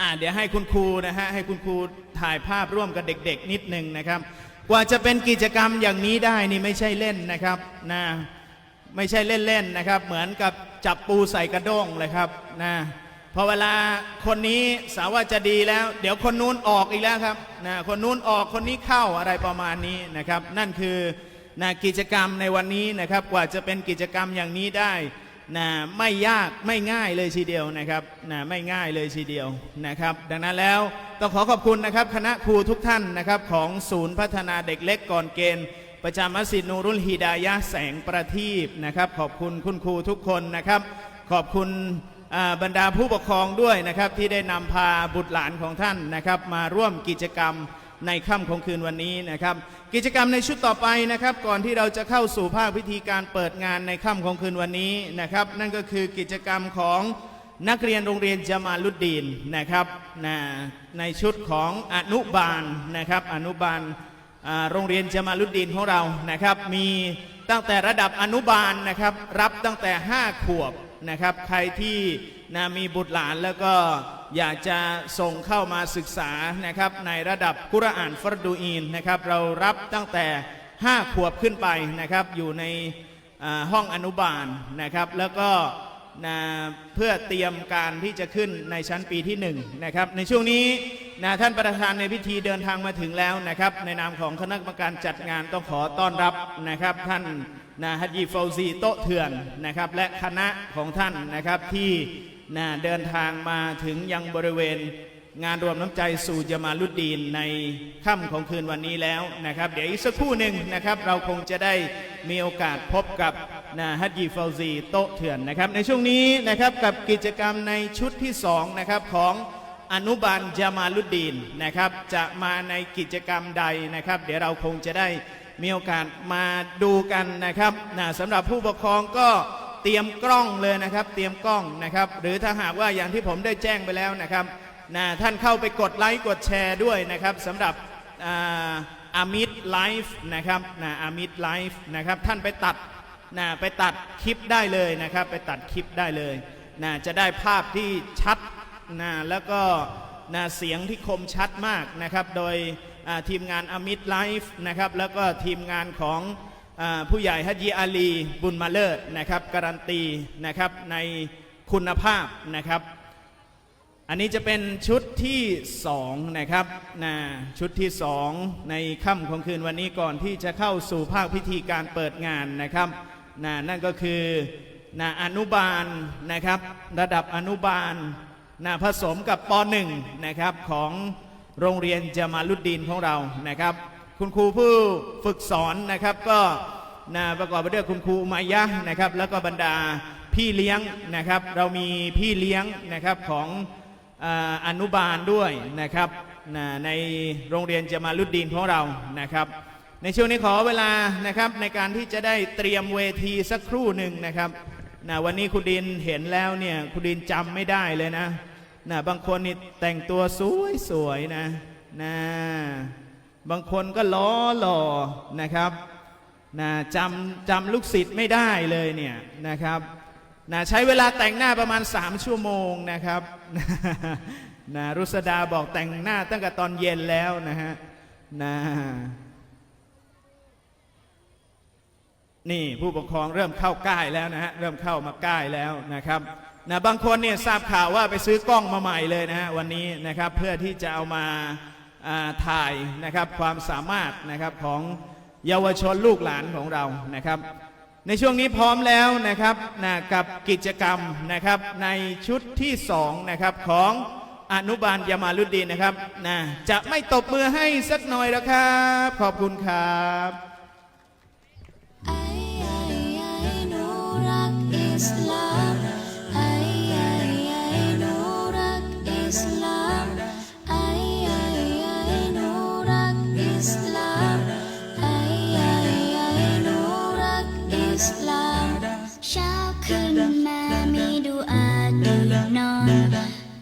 อ่าเดี๋ยวให้คุณครูนะฮะให้คุณครูถ่ายภาพร่วมกับเด็ก ๆ นิดนึงนะครับ กว่าจะเป็นกิจกรรมอย่างนี้ได้นี่ไม่ใช่เล่นนะครับนะไม่ใช่เล่นๆนะครับ เหมือนกับจับปูใส่กระด้งเลยครับนะพอเวลาคนนี้สาวว่าจะดีแล้ว เดี๋ยวคนนู้นออกอีกแล้วครับนะคนนู้นออกคนนี้เข้าอะไรประมาณนี้นะครับ นั่นคือนะกิจกรรมในวันนี้นะครับ กว่าจะเป็นกิจกรรมอย่างนี้ได้ นะไม่ยากไม่ง่ายเลยทีเดียวนะครับนะไม่ง่ายเลยทีเดียวนะครับ ดังนั้นแล้วต้องขอขอบคุณนะครับคณะครูทุกท่านนะครับของศูนย์พัฒนาเด็กเล็กก่อนเกณฑ์ ประจำมัสยิดนูรุลฮิดายะแสงประทีปนะครับ ขอบคุณคุณครูทุกคนนะครับ ขอบคุณบรรดาผู้ปกครองด้วยนะครับที่ได้นำพาบุตรหลานของท่านนะครับ มาร่วมกิจกรรม ในค่ำของคืนวันนี้นะครับ กิจกรรมในชุดต่อไปนะครับ ก่อนที่เราจะเข้าสู่ภาคพิธีการเปิดงานในค่ำของคืนวันนี้นะครับ นั่นก็คือกิจกรรมของนักเรียนโรงเรียนจามาลุดดีนนะครับนะในชุดของอนุบาลนะครับอนุบาลโรงเรียนจามาลุดดีนของเรานะครับ มีตั้งแต่ระดับอนุบาลนะครับ รับตั้งแต่ 5 ขวบนะครับ ใครที่นะมีบุตรหลานแล้วก็ อยากจะส่งเข้ามาศึกษานะครับในระดับกุรอานฟรดูอีนนะครับเรารับตั้งแต่ 5 ขวบขึ้นไปนะครับอยู่ในห้องอนุบาลนะครับแล้วก็นะเพื่อเตรียมการที่จะขึ้นในชั้นปีที่1นะครับในช่วงนี้นะท่านประธานในพิธีเดินทางมาถึงแล้วนะครับในนามของคณะกรรมการจัดงานต้องขอต้อนรับนะครับท่านนะฮัจยีฟาวซีโตเถื่อนนะครับและคณะของท่านนะครับที่ นะเดินทางมาถึงยังบริเวณงานรวมน้ำใจสู่จามาลุดดีนในค่ำของคืนวันนี้แล้วนะครับ เดี๋ยวอีกสักครู่หนึ่งนะครับ เราคงจะได้มีโอกาสพบกับนะฮัจยีฟาซีโตเถื่อนนะครับ ในช่วงนี้นะครับกับกิจกรรมในชุดที่สองนะครับของอนุบาลจามาลุดดีนนะครับ จะมาในกิจกรรมใดนะครับ เดี๋ยวเราคงจะได้มีโอกาสมาดูกันนะครับนะสำหรับผู้ปกครองก็ เตรียมกล้องเลยนะครับ เตรียมกล้องนะครับ หรือถ้าหากว่าอย่างที่ผมได้แจ้งไปแล้วนะครับนะท่านเข้าไปกดไลค์กดแชร์ด้วยนะครับสำหรับอามิดไลฟ์นะครับนะอามิดไลฟ์นะครับท่านไปตัดนะไปตัดคลิปได้เลยนะครับ ไปตัดคลิปได้เลยนะจะได้ภาพที่ชัดนะแล้วก็นะเสียงที่คมชัดมากนะครับ โดยทีมงานอามิดไลฟ์นะครับแล้วก็ทีมงานของ ผู้ใหญ่ฮัจยีอาลี บุญมาเลิศนะครับการันตีนะครับในคุณภาพนะครับ อันนี้จะเป็นชุดที่สองนะครับนะชุดที่สองในค่ำของคืนวันนี้ก่อนที่จะเข้าสู่ภาคพิธีการเปิดงานนะครับนะนั่นก็คือนะอนุบาลนะครับ ระดับอนุบาลนะผสมกับป .1 นะครับของโรงเรียนจามาลุดดีนของเรานะครับ คุณครูผู้ฝึกสอนนะครับก็นะประกอบไปด้วยคุณครูมายะห์นะครับแล้วก็บรรดาพี่เลี้ยงนะครับ เรามีพี่เลี้ยงนะครับของออนุบาลด้วยนะครับนะในโรงเรียนจามาลุดดีนของเรานะครับ ในช่วงนี้ขอเวลานะครับในการที่จะได้เตรียมเวทีสักครู่หนึ่งนะครับนะวันนี้คุณดินเห็นแล้วเนี่ยคุณดินจำไม่ได้เลยนะนะบางคนนี่แต่งตัวสวยๆนะนะ บางคนก็ล้อหล่อนะครับนะจำจำลูกศิษย์ไม่ได้เลยเนี่ยนะครับนะใช้เวลาแต่งหน้าประมาณ 3 ชั่วโมงนะครับนะรุษดาบอกแต่งหน้าตั้งแต่ตอนเย็นแล้วนะฮะนะนี่ผู้ปกครองเริ่มเข้าใกล้แล้วนะฮะเริ่มเข้ามาใกล้แล้วนะครับนะบางคนเนี่ยทราบข่าวว่าไปซื้อกล้องมาใหม่เลยนะฮะวันนี้นะครับเพื่อที่จะเอามาอ่า ถ่ายนะครับความสามารถนะครับของเยาวชนลูกหลานของเรานะครับ ในช่วงนี้พร้อมแล้วนะครับนะกับกิจกรรมนะครับในชุดที่สองนะครับของอนุบาลยามาลุดดีนนะครับนะจะไม่ตบมือให้สักหน่อยแล้วครับ ขอบคุณครับไอ้ไอ้ไอ้หนูรักอิสลาม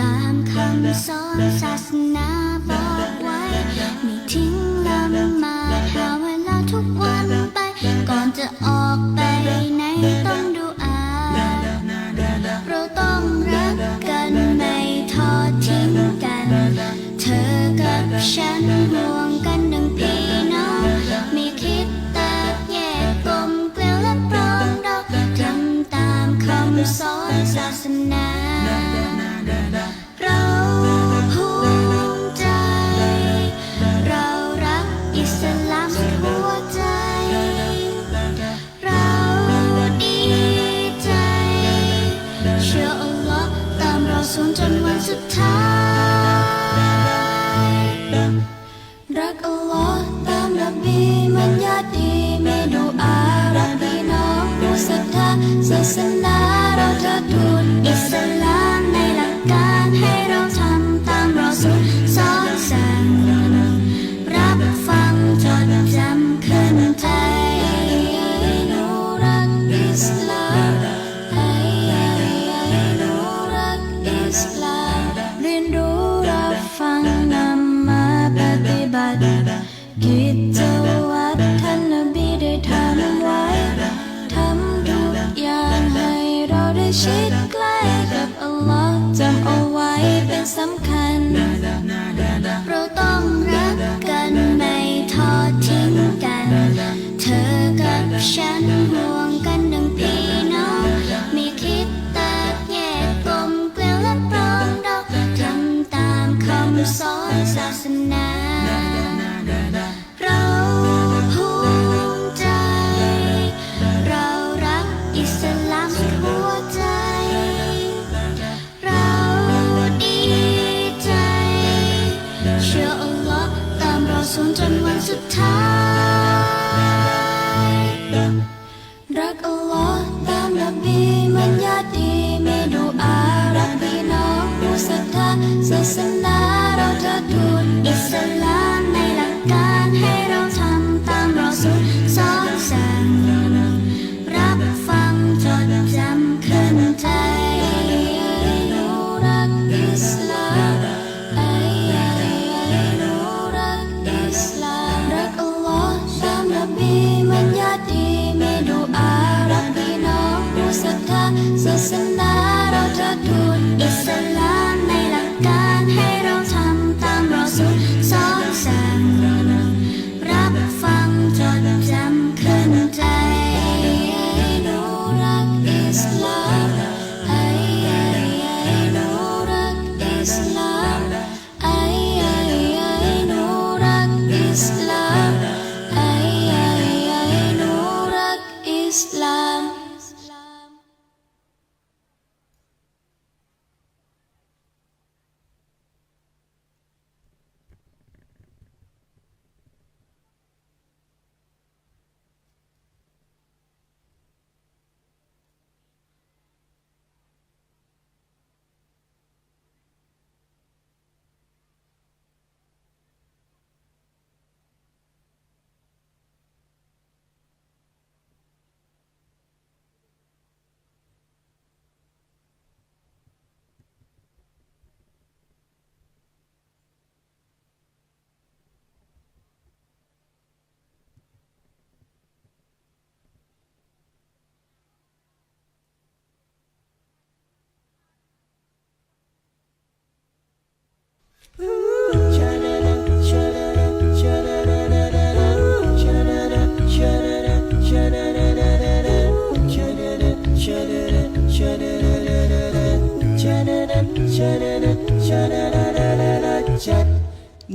ตามคำสอนศาสนาบอกไว้ ไม่ทิ้งลำมาหาเวลาทุกวันไป ก่อนจะออกไปไหนต้องดูอาเราต้องรักกันไม่ทอดทิ้งกัน เธอกับฉันห่วง การให้เราทำตามรอสุลสอนสั่งรับฟังจดจำขึ้นใจหนูรักอิสลามไอ้หนูรักอิสลามเรียนรู้รับฟังนำมาปฏิบัติกิจวัตรท่านนบีได้ทำไว้ทำทุกอย่างให้เราได้ชิดใกล้กับ จำเอาไว้เป็นสำคัญ เราต้องรักกันไม่ทอดทิ้งกัน เธอกับฉันห่ว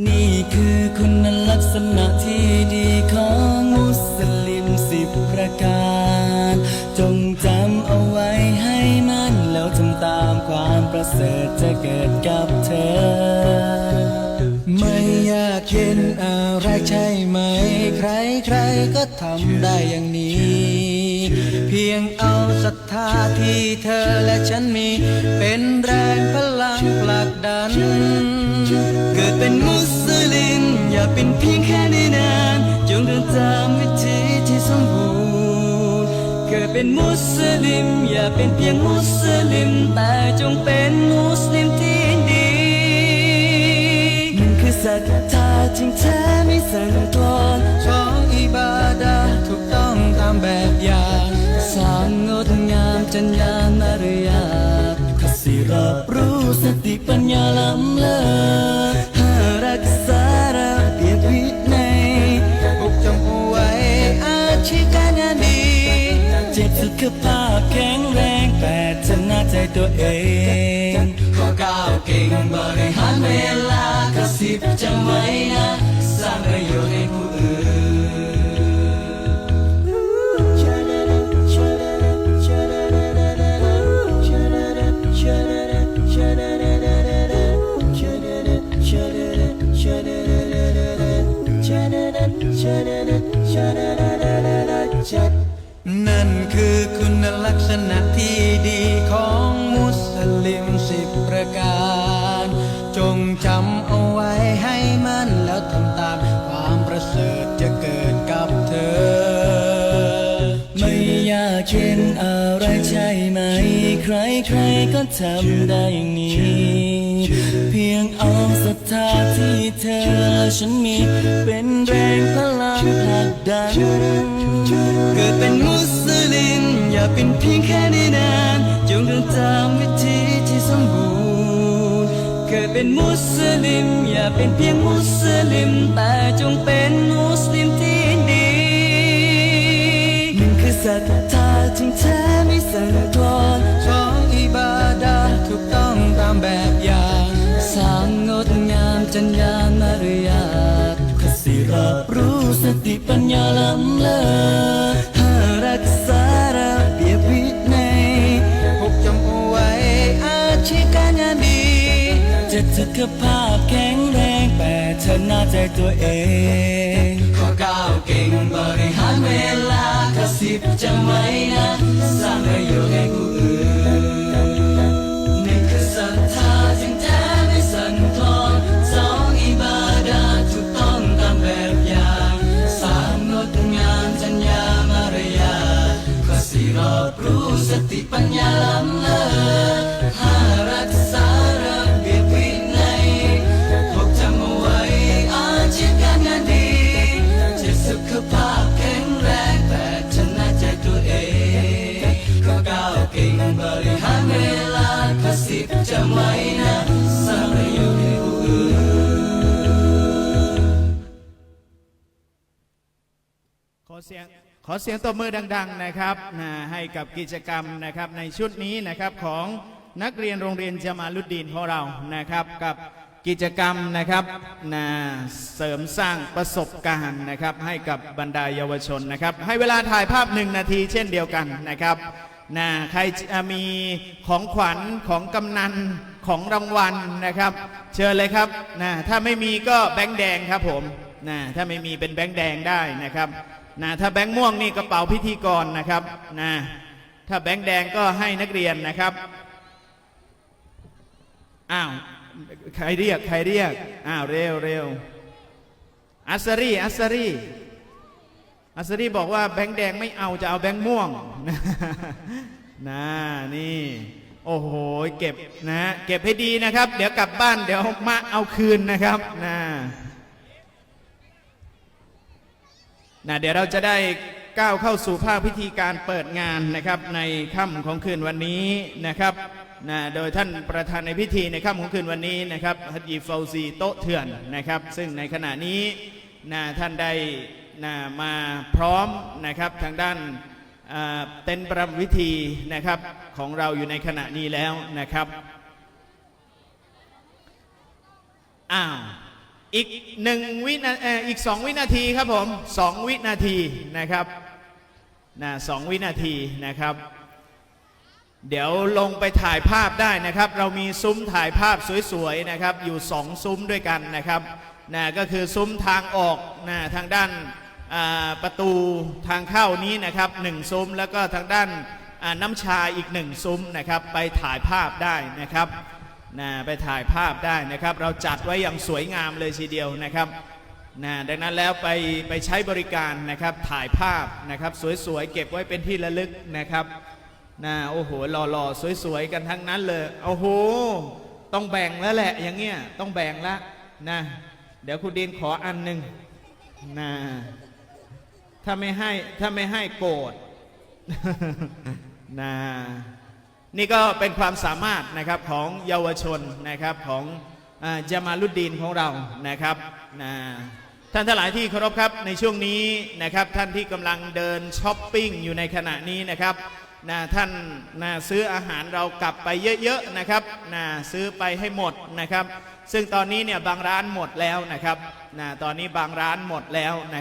นี่คือคุณลักษณะที่ดีของมุสลิมสิบประการ จงจำเอาไว้ให้มั่นแล้วทำตามความประเสริฐจะเกิดกับเธอ ไม่อยากเห็นอะไรใช่ไหมใครใครๆก็ทำได้อย่าง ศรัทธาที่เธอและฉันมีเป็นแรงพลังผลักดัน เกิดเป็นมุสลิมอย่าเป็นเพียงแค่ในนามจงเดินตามวิถีที่สมบูรณ์เกิดเป็นมุสลิมอย่าเป็นเพียงมุสลิมแต่จงเป็นมุสลิมที่ดีมันคือศรัทธาจริงแท้ไม่สั่นคลอนของอิบาดาถูกต้องตามแบบอย่าง ดงามจัญญามารยาขสิรับรู้สติปัญญาล้ำเลิศ นั่นคือคุณลักษณะที่ดีของมุสลิมสิบประการ จงจำเอาไว้ให้มั่นแล้วทำตาม ความประเสริฐจะเกิดกับเธอ ไม่อยากเข็นอะไรใช่ไหม ใครใครก็ทำได้ย่นี้ ทธาที่เธอและฉันมีเป็นแรงพลังผลักดัน เกิดเป็นมุสลิมอย่าเป็นเพียงแค่ด้นานจงเดินตามวิธีที่สมบูรณ์ เกิดเป็นมุสลิมอย่าเป็นเพียงมุสลิมแต่จงเป็นมุสลิมที่ดีหนึ่งคือศรัทธาจริงแท้ไม่สั่นคลอนสองอิบาดาถูกต้องตามแบบ สติปัญญาล้ำเลิศหารักษาระเบียบวินัยหกจำเอาไว้อาชีพการงานดีเจ็ดสุขภาพแข็งแรงแปดชนะใจตัวเองข้อเก้าเก่งบริหารเวลาข้อสิบจำไว้นะสร้างประโยชน์ให้ผู้อื่น จำไว้นะสร้างประโยชน์ให้ผู้อื่นขอเสียงขอเสียงตบมือดัง ๆนะครับนะให้กับกิจกรรมนะครับในชุดนี้นะครับของนักเรียนโรงเรียนจามาลุดดีนของเรานะครับกับกิจกรรมนะครับนะเสริมสร้างประสบการณ์นะครับให้กับบรรดาเยาวชนนะครับ ให้เวลาถ่ายภาพหนึ่งนาทีเช่นเดียวกันนะครับ นะใครจะมีของขวัญของกำนันของรางวัลนะครับ เชิญเลยครับนะถ้าไม่มีก็แบงค์แดงครับผมนะถ้าไม่มีเป็นแบงค์แดงได้นะครับนะถ้าแบงค์ม่วงนี่กระเป๋าพิธีกรนะครับนะถ้าแบงค์แดงก็ให้นักเรียนนะครับอ้าวใครเรียกใครเรียกอ้าวเร็วเร็วอัสรีอัสรี อัสรีบอกว่าแบงค์แดงไม่เอาจะเอาแบงค์ม่วงนะนี่ โอ้โหเก็บนะเก็บให้ดีนะครับ เดี๋ยวกลับบ้านเดี๋ยวมาเอาคืนนะครับนะนะเดี๋ยวเราจะได้ก้าวเข้าสู่ภาคพิธีการเปิดงานนะครับ ในค่ำของคืนวันนี้นะครับนะโดยท่านประธานในพิธีในค่ำของคืนวันนี้นะครับฮัจยีฟาวซีโตเถื่อนนะครับ ซึ่งในขณะนี้นะท่านได้ นะมาพร้อมนะครับทางด้านเต็นประรำวิธีนะครับของเราอยู่ในขณะนี้แล้วนะครับอ้าวอีกหนึ่งวินาอีกสองวินาทีครับผมสองวินาทีนะครับนะสองวินาทีนะครับ เดี๋ยวลงไปถ่ายภาพได้นะครับ เรามีซุ้มถ่ายภาพสวยๆนะครับ อยู่สองซุ้มด้วยกันนะครับนะก็คือซุ้มทางออกนะทางด้าน ประตูทางเข้านี้นะครับหนึ่งซุ้ม แล้วก็ทางด้านน้ำชาอีกหนึ่งซุ้มนะครับไปถ่ายภาพได้นะครับนะไปถ่ายภาพได้นะครับ เราจัดไว้อย่างสวยงามเลยทีเดียวนะครับนะดังนั้นแล้วไปไปใช้บริการนะครับถ่ายภาพนะครับสวยๆเก็บไว้เป็นที่ระลึกนะครับนะโอ้โหหล่อๆสวยๆกันทั้งนั้นเลยโอ้โหต้องแบ่งแล้วแหละอย่างเงี้ยต้องแบ่งละนะเดี๋ยวคุณดินขออันหนึ่งนะ ถ้าไม่ให้ถ้าไม่ให้โกรธนะนี่ก็เป็นความสามารถนะครับของเยาวชนนะครับของอาจามาลุดดีนของเรานะครับนะท่านทั้งหลายที่เคารพครับในช่วงนี้นะครับท่านที่กำลังเดินช้อปปิ้งอยู่ในขณะนี้นะครับนะท่านนะซื้ออาหารเรากลับไปเยอะๆนะครับนะซื้อไปให้หมดนะครับ ซึ่งตอนนี้เนี่ยบางร้านหมดแล้วนะครับนะตอนนี้บางร้านหมดแล้วนะ